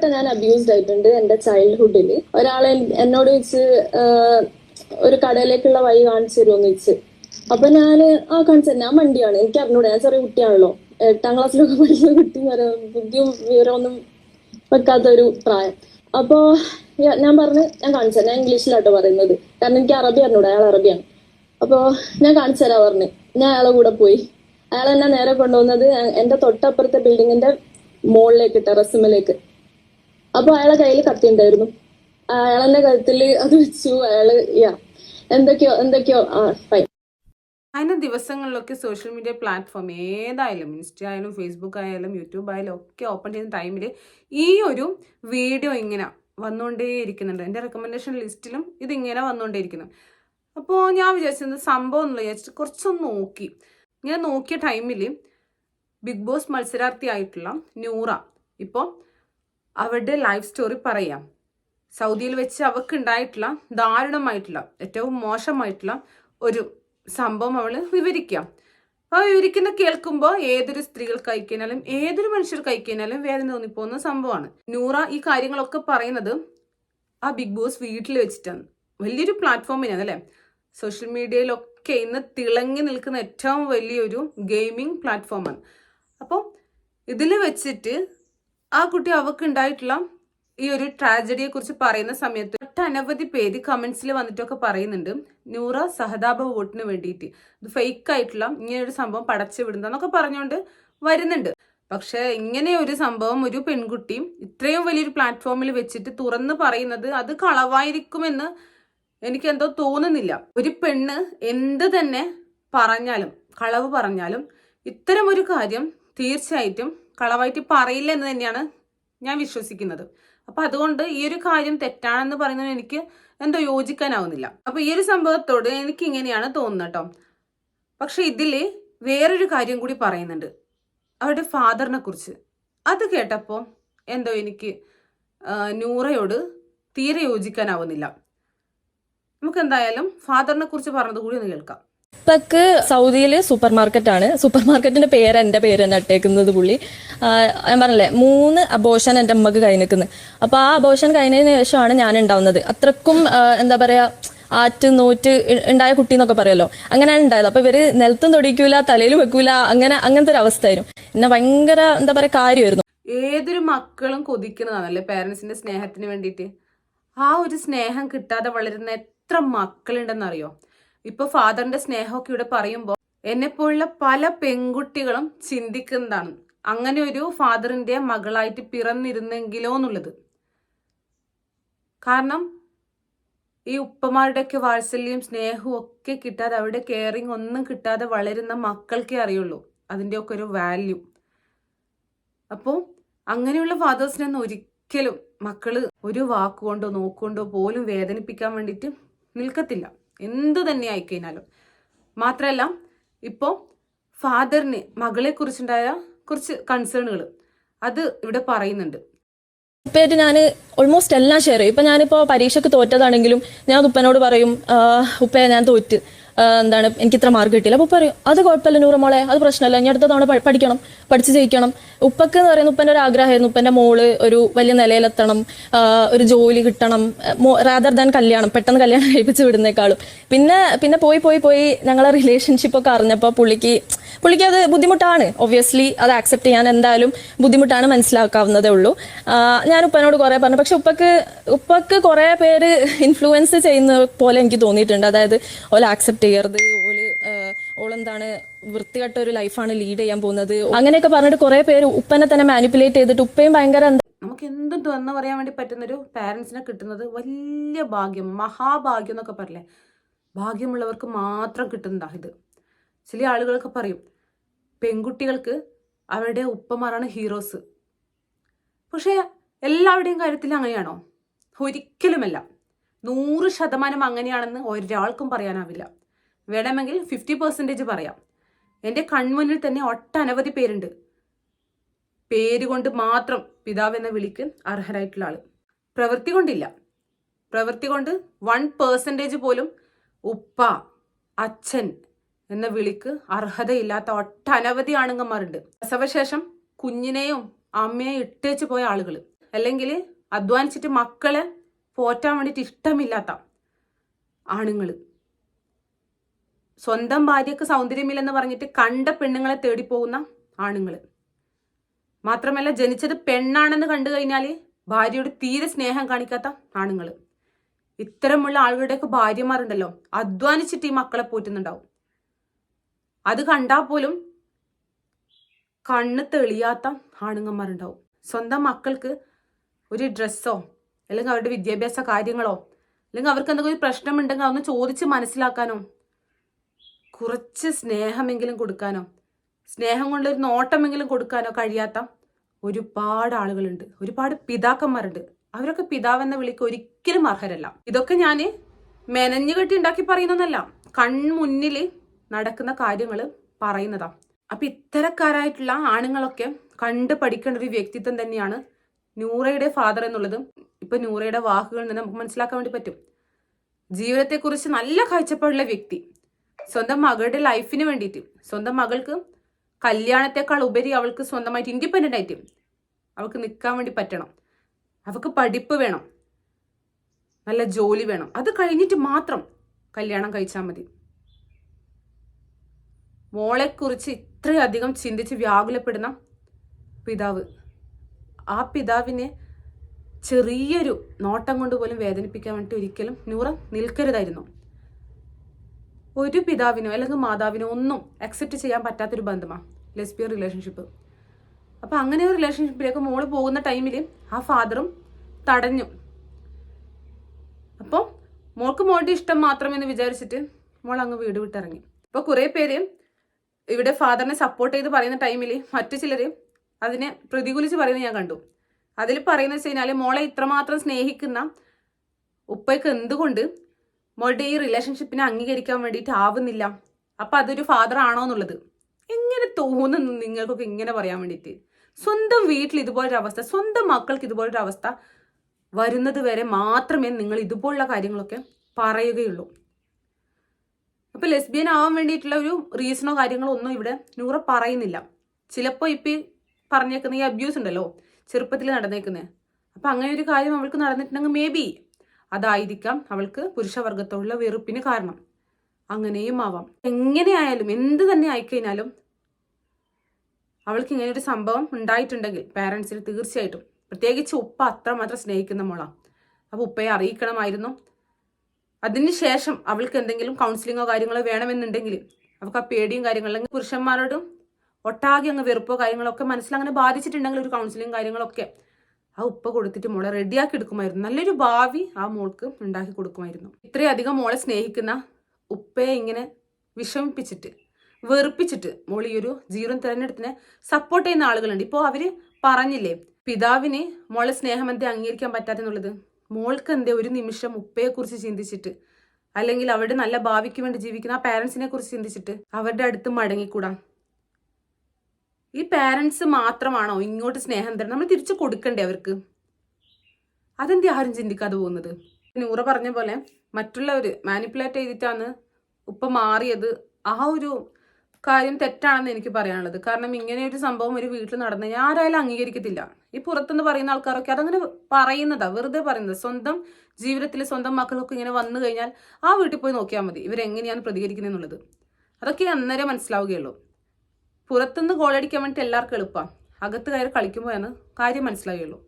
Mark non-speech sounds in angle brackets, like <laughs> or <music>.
വട്ടം ഞാൻ അബ്യൂസ്ഡ് ആയിട്ടുണ്ട് എന്റെ ചൈൽഡ്ഹുഡിൽ ഒരാൾ എന്നോട് വെച്ച് ഒരു കടയിലേക്കുള്ള വഴി കാണിച്ചു തരുമെന്ന് വെച്ച്. അപ്പൊ ഞാൻ ആ കാണിച്ചു ഞാൻ വണ്ടിയാണ്. എനിക്ക് അറിഞ്ഞൂടെ. ഞാൻ ചെറിയ കുട്ടിയാണല്ലോ. എട്ടാം ക്ലാസ്സിലൊക്കെ പഠിക്കുന്ന കുട്ടി ബുദ്ധിയും വിവരമൊന്നും വെക്കാത്ത ഒരു പ്രായം. അപ്പോ ഞാൻ പറഞ്ഞു ഞാൻ കാണിച്ചു ഞാൻ ഇംഗ്ലീഷിലാട്ടോ പറയുന്നത്. കാരണം എനിക്ക് അറബി അറിഞ്ഞൂടെ. അയാൾ അറബിയാണ്. അപ്പോ ഞാൻ കാണിച്ചു തരാ പറഞ്ഞു. ഞാൻ അയാളെ കൂടെ പോയി. അയാൾ എന്നെ നേരെ കൊണ്ടുവന്നത് എന്റെ തൊട്ടപ്പുറത്തെ ബിൽഡിങ്ങിന്റെ മുകളിലേക്ക് ടെറസിമലേക്ക് അപ്പൊ അയാളെ കയ്യിൽ കത്തി ഉണ്ടായിരുന്നു. അയാൾ അയാളെന്റെ കഴുത്തിൽ അത് വെച്ചു. അയാൾ യാ എന്തൊക്കെയോ എന്തൊക്കെയോ ആ ഫൈൻ അതിന് ദിവസങ്ങളിലൊക്കെ സോഷ്യൽ മീഡിയ പ്ലാറ്റ്ഫോം ഏതായാലും ഇൻസ്റ്റ ആയാലും ഫേസ്ബുക്ക് ആയാലും യൂട്യൂബ് ആയാലും ഒക്കെ ഓപ്പൺ ചെയ്യുന്ന ടൈമിൽ ഈ ഒരു വീഡിയോ ഇങ്ങനെ വന്നുകൊണ്ടേയിരിക്കുന്നുണ്ട് എന്റെ റെക്കമെൻഡേഷൻ ലിസ്റ്റിലും ഇതിങ്ങനെ വന്നുകൊണ്ടേയിരിക്കുന്നു അപ്പോൾ ഞാൻ വിചാരിച്ചത് സംഭവം എന്നുള്ള വിചാരിച്ചിട്ട് കുറച്ചൊന്ന് നോക്കി. ഞാൻ നോക്കിയ ടൈമിൽ ബിഗ് ബോസ് മത്സരാർത്ഥിയായിട്ടുള്ള നൂറ. ഇപ്പോൾ അവരുടെ ലൈഫ് സ്റ്റോറി പറയാം. സൗദിയിൽ വെച്ച് അവൾക്ക് ഉണ്ടായിട്ടുള്ള ദാരുണമായിട്ടുള്ള ഏറ്റവും മോശമായിട്ടുള്ള ഒരു സംഭവം അവൾ വിവരിക്കാം. ആ വിവരിക്കുന്ന കേൾക്കുമ്പോൾ ഏതൊരു സ്ത്രീകൾക്ക് കഴിക്കാനാലും ഏതൊരു മനുഷ്യർ കഴിക്കാനാലും വേദന തോന്നിപ്പോകുന്ന സംഭവമാണ്. നൂറ ഈ കാര്യങ്ങളൊക്കെ പറയുന്നത് ആ ബിഗ് ബോസ് വീട്ടിൽ വെച്ചിട്ടാണ്. വലിയൊരു പ്ലാറ്റ്ഫോമിനാണ് അല്ലേ? സോഷ്യൽ മീഡിയയിലൊക്കെ ഇന്ന് തിളങ്ങി നിൽക്കുന്ന ഏറ്റവും വലിയൊരു ഗെയിമിംഗ് പ്ലാറ്റ്ഫോമാണ് അപ്പോൾ ഇതിൽ വെച്ചിട്ട് ആ കുട്ടി അവൾക്ക് ഉണ്ടായിട്ടുള്ള ഈ ഒരു ട്രാജഡിയെ കുറിച്ച് പറയുന്ന സമയത്ത് ഒട്ടനവധി പേര് കമന്റ്സിൽ വന്നിട്ടൊക്കെ പറയുന്നുണ്ട്. നൂറ സഹതാപ വോട്ടിന് വേണ്ടിയിട്ട്. ഇത് ഫേക്ക് ആയിട്ടുള്ള ഇങ്ങനെ ഒരു സംഭവം പടച്ചു വിടുന്നൊക്കെ പറഞ്ഞുകൊണ്ട് വരുന്നുണ്ട്. പക്ഷെ ഇങ്ങനെ ഒരു സംഭവം ഒരു പെൺകുട്ടി ഇത്രയും വലിയൊരു പ്ലാറ്റ്ഫോമിൽ വെച്ചിട്ട് തുറന്ന് പറയുന്നത് അത് കളവായിരിക്കുമെന്ന് എനിക്ക് എന്തോ തോന്നുന്നില്ല. ഒരു പെണ്ണ് എന്ത് തന്നെ പറഞ്ഞാലും കളവ് പറഞ്ഞാലും ഇത്തരം ഒരു കാര്യം തീർച്ചയായിട്ടും കളവായിട്ട് പറയില്ല എന്ന് തന്നെയാണ് ഞാൻ വിശ്വസിക്കുന്നത്. അപ്പൊ അതുകൊണ്ട് ഈ ഒരു കാര്യം തെറ്റാണെന്ന് പറയുന്നത് എനിക്ക് എന്തോ യോജിക്കാനാവുന്നില്ല. അപ്പൊ ഈ ഒരു സംഭവത്തോട് എനിക്ക് ഇങ്ങനെയാണ് തോന്നുന്നത് കേട്ടോ. പക്ഷെ ഇതിൽ വേറൊരു കാര്യം കൂടി പറയുന്നുണ്ട്. അവരുടെ ഫാദറിനെ കുറിച്ച്. അത് കേട്ടപ്പോൾ എന്തോ എനിക്ക് നൂറയോട് തീരെ യോജിക്കാനാവുന്നില്ല. നമുക്ക് എന്തായാലും ഫാദറിനെ കുറിച്ച് പറഞ്ഞത് കൂടി ഒന്ന് കേൾക്കാം. ഉപ്പക്ക് സൗദിയിൽ സൂപ്പർ മാർക്കറ്റ് ആണ് സൂപ്പർ മാർക്കറ്റിന്റെ പേര് എന്റെ പേര് തന്നെ ഇട്ടേക്കുന്നത് പുള്ളി. ഞാൻ പറഞ്ഞല്ലേ മൂന്ന് അബോഷൻ എന്റെ അമ്മയ്ക്ക് കൈ നിൽക്കുന്നത് അപ്പൊ ആ അബോഷൻ കഴിഞ്ഞതിന് ശേഷമാണ് ഞാൻ ഉണ്ടാവുന്നത്. അത്രക്കും എന്താ പറയാ ആറ്റ് നൂറ്റ് ഉണ്ടായ കുട്ടി എന്നൊക്കെ പറയുമല്ലോ അങ്ങനെയാണ് ഉണ്ടായത്. അപ്പൊ ഇവർ നിലത്തും തൊടിക്കൂല തലയിൽ വെക്കൂല അങ്ങനെ അങ്ങനത്തെ ഒരു അവസ്ഥയായിരുന്നു. എന്നെ ഭയങ്കര എന്താ പറയാ കാര്യമായിരുന്നു. ഏതൊരു മക്കളും കൊതിക്കുന്നതാണല്ലേ പേരൻസിന്റെ സ്നേഹത്തിന് വേണ്ടിയിട്ട്? ആ ഒരു സ്നേഹം കിട്ടാതെ വളരുന്ന എത്ര മക്കളുണ്ടെന്നറിയോ? ഇപ്പൊ ഫാദറിന്റെ സ്നേഹമൊക്കെ ഇവിടെ പറയുമ്പോൾ എന്നെപ്പോലുള്ള പല പെൺകുട്ടികളും ചിന്തിക്കുന്നതാണ്. അങ്ങനെ ഒരു ഫാദറിന്റെ മകളായിട്ട് പിറന്നിരുന്നെങ്കിലോ എന്നുള്ളത്. കാരണം ഈ ഉപ്പമാരുടെയൊക്കെ വാത്സല്യം സ്നേഹവും ഒക്കെ കിട്ടാതെ അവരുടെ കെയറിങ് ഒന്നും കിട്ടാതെ വളരുന്ന മക്കൾക്കേ അറിയുള്ളൂ. അതിന്റെയൊക്കെ ഒരു വാല്യൂ അപ്പോൾ അങ്ങനെയുള്ള ഫാദേഴ്സിനെ ഒന്നും ഒരിക്കലും മക്കൾ ഒരു വാക്കുകൊണ്ടോ നോക്കുകൊണ്ടോ പോലും വേദനിപ്പിക്കാൻ വേണ്ടിയിട്ട് നിൽക്കത്തില്ല. എന്തു തന്നെ ആയിക്കഴിഞ്ഞാലും. മാത്രമല്ല ഇപ്പോൾ ഫാദറിന് മകളെ കുറിച്ചുണ്ടായ കുറച്ച് കൺസേണുകൾ അത് ഇവിടെ പറയുന്നുണ്ട്. ഉപ്പയായിട്ട് ഞാൻ ഓൾമോസ്റ്റ് എല്ലാം ഷെയർ ചെയ്യും. ഇപ്പം ഞാനിപ്പോൾ പരീക്ഷയ്ക്ക് തോറ്റതാണെങ്കിലും ഞാൻ ഉപ്പനോട് പറയും ഉപ്പയെ ഞാൻ തോറ്റ്. എന്താണ് എനിക്ക് ഇത്ര മാർക്ക് കിട്ടിയില്ല. അപ്പോൾ പറയും അത് കുഴപ്പമില്ല നൂറമോളെ അത് പ്രശ്നമല്ല ഇനി അടുത്ത തവണ പഠിക്കണം പഠിച്ച് ജയിക്കണം. ഉപ്പക്ക് എന്ന് പറയുന്ന ഉപ്പന്റെ ഒരു ആഗ്രഹമായിരുന്നു. ഉപ്പന്റെ മോൾ ഒരു വലിയ നിലയിലെത്തണം ഒരു ജോലി കിട്ടണം റാദർ ദാൻ കല്യാണം പെട്ടെന്ന് കല്യാണം <laughs> കഴിപ്പിച്ച് വിടുന്നേക്കാളും. പിന്നെ പിന്നെ പോയി പോയി പോയി ഞങ്ങളെ റിലേഷൻഷിപ്പ് ഒക്കെ അറിഞ്ഞപ്പോൾ പുള്ളിക്ക് പുള്ളിക്ക് അത് ബുദ്ധിമുട്ടാണ്. ഒബ്വിയസ്ലി അത് ആക്സെപ്റ്റ് ചെയ്യാൻ എന്തായാലും ബുദ്ധിമുട്ടാണ് മനസ്സിലാക്കാവുന്നതേ ഉള്ളൂ. ഞാൻ ഉപ്പനോട് കുറെ പറഞ്ഞു. പക്ഷെ ഉപ്പക്ക് ഉപ്പക്ക് കുറേ പേര് ഇൻഫ്ലുവൻസ് ചെയ്യുന്ന പോലെ എനിക്ക് തോന്നിയിട്ടുണ്ട്. അതായത് ഓല ആക്സെപ്റ്റ് ചെയ്യരുത് ഓൽ ഓളെന്താണ് വൃത്തികെട്ട ഒരു ലൈഫാണ് ലീഡ് ചെയ്യാൻ പോകുന്നത്. അങ്ങനെയൊക്കെ പറഞ്ഞിട്ട് കുറെ പേര് ഉപ്പനെ തന്നെ മാനിപ്പുലേറ്റ് ചെയ്തിട്ട് ഉപ്പയും ഭയങ്കര നമുക്ക് എന്തും തുറന്നു പറയാൻ വേണ്ടി പറ്റുന്നൊരു പാരൻസിനെ കിട്ടുന്നത് വലിയ ഭാഗ്യം മഹാഭാഗ്യം എന്നൊക്കെ പറയില്ലേ? ഭാഗ്യമുള്ളവർക്ക് മാത്രം കിട്ടുന്നതാ ഇത്. ചില ആളുകളൊക്കെ പറയും പെൺകുട്ടികൾക്ക് അവരുടെ ഉപ്പമാരാണ് ഹീറോസ് പക്ഷേ എല്ലാവരുടെയും കാര്യത്തിൽ അങ്ങനെയാണോ? ഒരിക്കലുമല്ല. നൂറ് ശതമാനം അങ്ങനെയാണെന്ന് ഒരാൾക്കും പറയാനാവില്ല. വേണമെങ്കിൽ ഫിഫ്റ്റി പെർസെന്റേജ് പറയാം. എന്റെ കൺമുന്നിൽ തന്നെ ഒട്ടനവധി പേരുണ്ട്. പേര് കൊണ്ട് മാത്രം പിതാവ് എന്ന വിളിക്ക് അർഹരായിട്ടുള്ള ആൾ പ്രവൃത്തി കൊണ്ടില്ല. പ്രവൃത്തി കൊണ്ട് വൺ പേഴ്സന്റേജ് പോലും ഉപ്പ അച്ഛൻ എന്ന വിളിക്ക് അർഹതയില്ലാത്ത ഒട്ടനവധി ആണുങ്ങന്മാരുണ്ട്. പ്രസവശേഷം കുഞ്ഞിനെയും അമ്മയെയും ഇട്ടേച്ച് പോയ ആളുകൾ അല്ലെങ്കിൽ അധ്വാനിച്ചിട്ട് മക്കളെ പോറ്റാൻ വേണ്ടിയിട്ട് ഇഷ്ടമില്ലാത്ത ആണുങ്ങൾ സ്വന്തം ഭാര്യക്ക് സൗന്ദര്യമില്ലെന്ന് പറഞ്ഞിട്ട് കണ്ട പെണ്ണുങ്ങളെ തേടിപ്പോകുന്ന ആണുങ്ങൾ മാത്രമല്ല ജനിച്ചത് പെണ്ണാണെന്ന് കണ്ടു കഴിഞ്ഞാൽ ഭാര്യയോട് തീരെ സ്നേഹം കാണിക്കാത്ത ആണുങ്ങൾ ഇത്തരമുള്ള ആളുകളുടെയൊക്കെ ഭാര്യമാരുണ്ടല്ലോ അധ്വാനിച്ചിട്ട് ഈ മക്കളെ പോറ്റുന്നുണ്ടാവും. അത് കണ്ടാൽ പോലും കണ്ണ് തെളിയാത്ത ആണുങ്ങന്മാരുണ്ടാവും. സ്വന്തം മക്കൾക്ക് ഒരു ഡ്രസ്സോ അല്ലെങ്കിൽ അവരുടെ വിദ്യാഭ്യാസ കാര്യങ്ങളോ അല്ലെങ്കിൽ അവർക്ക് എന്തെങ്കിലും ഒരു പ്രശ്നമുണ്ടെങ്കിൽ അതൊന്ന് ചോദിച്ച് മനസ്സിലാക്കാനോ കുറച്ച് സ്നേഹമെങ്കിലും കൊടുക്കാനോ? സ്നേഹം കൊണ്ടൊരു നോട്ടമെങ്കിലും കൊടുക്കാനോ കഴിയാത്ത ഒരുപാട് ആളുകളുണ്ട്. ഒരുപാട് പിതാക്കന്മാരുണ്ട്. അവരൊക്കെ പിതാവെന്ന വിളിക്ക് ഒരിക്കലും അർഹരല്ല. ഇതൊക്കെ ഞാൻ മെനഞ്ഞു കെട്ടി ഉണ്ടാക്കി പറയുന്നതല്ല. കൺമുന്നിൽ നടക്കുന്ന കാര്യങ്ങൾ പറയുന്നതാ. അപ്പൊ ഇത്തരക്കാരായിട്ടുള്ള ആണുങ്ങളൊക്കെ കണ്ട് പഠിക്കേണ്ട ഒരു വ്യക്തിത്വം തന്നെയാണ് നൂറയുടെ ഫാദർ എന്നുള്ളത്. ഇപ്പൊ നൂറയുടെ വാക്കുകളിൽ നിന്ന് നമുക്ക് മനസ്സിലാക്കാൻ വേണ്ടി പറ്റും. ജീവിതത്തെക്കുറിച്ച് നല്ല കാഴ്ചപ്പാടുള്ള വ്യക്തി. സ്വന്തം മകളുടെ ലൈഫിന് വേണ്ടിയിട്ട്. സ്വന്തം മകൾക്ക് കല്യാണത്തെക്കാൾ ഉപരി അവൾക്ക് സ്വന്തമായിട്ട് ഇൻഡിപെൻഡന്റ് ആയിട്ട് അവൾക്ക് നിൽക്കാൻ വേണ്ടി പറ്റണം. അവൾക്ക് പഠിപ്പ് വേണം. നല്ല ജോലി വേണം. അത് കഴിഞ്ഞിട്ട് മാത്രം കല്യാണം കഴിച്ചാൽ മതി. മോളെക്കുറിച്ച് ഇത്രയധികം ചിന്തിച്ച് വ്യാകുലപ്പെടുന്ന പിതാവ്. ആ പിതാവിനെ ചെറിയൊരു നോട്ടം കൊണ്ട് പോലും വേദനിപ്പിക്കാൻ വേണ്ടി ഒരിക്കലും നൂറ നിൽക്കരുതായിരുന്നു. ഒരു പിതാവിനോ അല്ലെങ്കിൽ മാതാവിനോ ഒന്നും അക്സെപ്റ്റ് ചെയ്യാൻ പറ്റാത്തൊരു ബന്ധമാണ് ലെസ്ബിയൻ റിലേഷൻഷിപ്പ് അപ്പോൾ അങ്ങനെ ഒരു റിലേഷൻഷിപ്പിലേക്ക് മോൾ പോകുന്ന ടൈമിൽ ആ ഫാദറും തടഞ്ഞു. അപ്പോൾ മോൾക്ക് മോളുടെ ഇഷ്ടം മാത്രമെന്ന് വിചാരിച്ചിട്ട് മോൾ അങ്ങ് വീട് വിട്ടിറങ്ങി അപ്പോൾ കുറേ പേര് ഇവിടെ ഫാദറിനെ സപ്പോർട്ട് ചെയ്ത് പറയുന്ന ടൈമിൽ മറ്റു ചിലർ അതിനെ പ്രതികൂലിച്ച് പറയുന്നത് ഞാൻ കണ്ടു. അതിൽ പറയുന്നത് വെച്ച് കഴിഞ്ഞാൽ മോളെ ഇത്രമാത്രം സ്നേഹിക്കുന്ന ഉപ്പയ്ക്ക് എന്തുകൊണ്ട് മോളുടെ ഈ റിലേഷൻഷിപ്പിനെ അംഗീകരിക്കാൻ വേണ്ടിയിട്ട് ആവുന്നില്ല. അപ്പം അതൊരു ഫാദർ ആണോ എന്നുള്ളത് എങ്ങനെ തോന്നുന്നു നിങ്ങൾക്കൊക്കെ ഇങ്ങനെ പറയാൻ വേണ്ടിയിട്ട്? സ്വന്തം വീട്ടിൽ ഇതുപോലൊരു അവസ്ഥ സ്വന്തം മക്കൾക്ക് ഇതുപോലൊരു അവസ്ഥ വരുന്നത് വരെ മാത്രമേ നിങ്ങൾ ഇതുപോലുള്ള കാര്യങ്ങളൊക്കെ പറയുകയുള്ളൂ. അപ്പോൾ ലെസ്ബിയൻ ആവാൻ വേണ്ടിയിട്ടുള്ള ഒരു റീസണോ കാര്യങ്ങളോ ഒന്നും ഇവിടെ നൂറ പറയുന്നില്ല. ചിലപ്പോൾ ഇപ്പം പറഞ്ഞേക്കുന്ന ഈ അബ്യൂസ് ഉണ്ടല്ലോ ചെറുപ്പത്തിൽ നടന്നേക്കുന്നത് അപ്പം അങ്ങനെ ഒരു കാര്യം അവൾക്ക് നടന്നിട്ടുണ്ടെങ്കിൽ മേ ബി അതായിരിക്കാം അവൾക്ക് പുരുഷവർഗത്തോടുള്ള വെറുപ്പിന് കാരണം. അങ്ങനെയും ആവാം. എങ്ങനെയായാലും എന്ത് തന്നെ ആയിക്കഴിഞ്ഞാലും അവൾക്ക് ഇങ്ങനെ ഒരു സംഭവം ഉണ്ടായിട്ടുണ്ടെങ്കിൽ പാരൻസിന് തീർച്ചയായിട്ടും. പ്രത്യേകിച്ച് ഉപ്പ അത്രമാത്രം സ്നേഹിക്കുന്ന മോളാണ് അപ്പോൾ ഉപ്പയെ അറിയിക്കണമായിരുന്നു. അതിനുശേഷം അവൾക്ക് എന്തെങ്കിലും കൗൺസിലിങ്ങോ കാര്യങ്ങളോ വേണമെന്നുണ്ടെങ്കിൽ അവൾക്ക് ആ പേടിയും കാര്യങ്ങളും പുരുഷന്മാരോടും ഒട്ടാകെ അങ്ങ് വെറുപ്പോ കാര്യങ്ങളൊക്കെ മനസ്സിൽ അങ്ങനെ ബാധിച്ചിട്ടുണ്ടെങ്കിൽ ഒരു കൗൺസിലിംഗ് കാര്യങ്ങളൊക്കെ ആ ഉപ്പ കൊടുത്തിട്ട് മോളെ റെഡിയാക്കി എടുക്കുമായിരുന്നു. നല്ലൊരു ഭാവി ആ മോൾക്ക് ഉണ്ടാക്കി കൊടുക്കുമായിരുന്നു. ഇത്രയധികം മോളെ സ്നേഹിക്കുന്ന ഉപ്പയെ ഇങ്ങനെ വിഷമിപ്പിച്ചിട്ട് വെറുപ്പിച്ചിട്ട് മോൾ ഈ ഒരു ജീവൻ തെരഞ്ഞെടുപ്പിനെ സപ്പോർട്ട് ചെയ്യുന്ന ആളുകളുണ്ട്. ഇപ്പോൾ അവർ പറഞ്ഞില്ലേ പിതാവിന് മോളെ സ്നേഹം എന്തേ അംഗീകരിക്കാൻ പറ്റാത്തെന്നുള്ളത്? മോൾക്ക് എന്തേ ഒരു നിമിഷം ഉപ്പയെക്കുറിച്ച് ചിന്തിച്ചിട്ട് അല്ലെങ്കിൽ അവരുടെ നല്ല ഭാവിക്ക് വേണ്ടി ജീവിക്കുന്ന ആ പാരൻസിനെ കുറിച്ച് ചിന്തിച്ചിട്ട് അവരുടെ അടുത്ത് മടങ്ങിക്കൂടാ? ഈ പാരൻസ് മാത്രമാണോ ഇങ്ങോട്ട് സ്നേഹം തരണം നമ്മൾ തിരിച്ചു കൊടുക്കണ്ടേ അവർക്ക്? അതെന്തി ആരും ചിന്തിക്കാതെ പോകുന്നത്? നൂറ പറഞ്ഞ പോലെ മറ്റുള്ളവർ മാനിപ്പുലേറ്റ് ചെയ്തിട്ടാണ് ഉപ്പ മാറിയത്. ആ ഒരു കാര്യം തെറ്റാണെന്ന് എനിക്ക് പറയാനുള്ളത്. കാരണം ഇങ്ങനെ ഒരു സംഭവം ഒരു വീട്ടിൽ നടന്നു ഞാൻ ആരായാലും അംഗീകരിക്കത്തില്ല. ഈ പുറത്തുനിന്ന് പറയുന്ന ആൾക്കാരൊക്കെ അതങ്ങനെ പറയുന്നതാ. വെറുതെ പറയുന്നത്. സ്വന്തം ജീവിതത്തിൽ സ്വന്തം മക്കളൊക്കെ ഇങ്ങനെ വന്നു കഴിഞ്ഞാൽ ആ വീട്ടിൽ പോയി നോക്കിയാൽ മതി. ഇവരെങ്ങനെയാണ് പ്രതികരിക്കുന്നത് എന്നുള്ളത് അതൊക്കെ അന്നേരം മനസ്സിലാവുകയുള്ളൂ. പുറത്തുനിന്ന് ഗോളടിക്കാൻ വേണ്ടിയിട്ട് എല്ലാവർക്കും എളുപ്പമാണ് അകത്ത് കയറി കളിക്കുമ്പോഴാണ് കാര്യം മനസ്സിലാവുകയുള്ളൂ.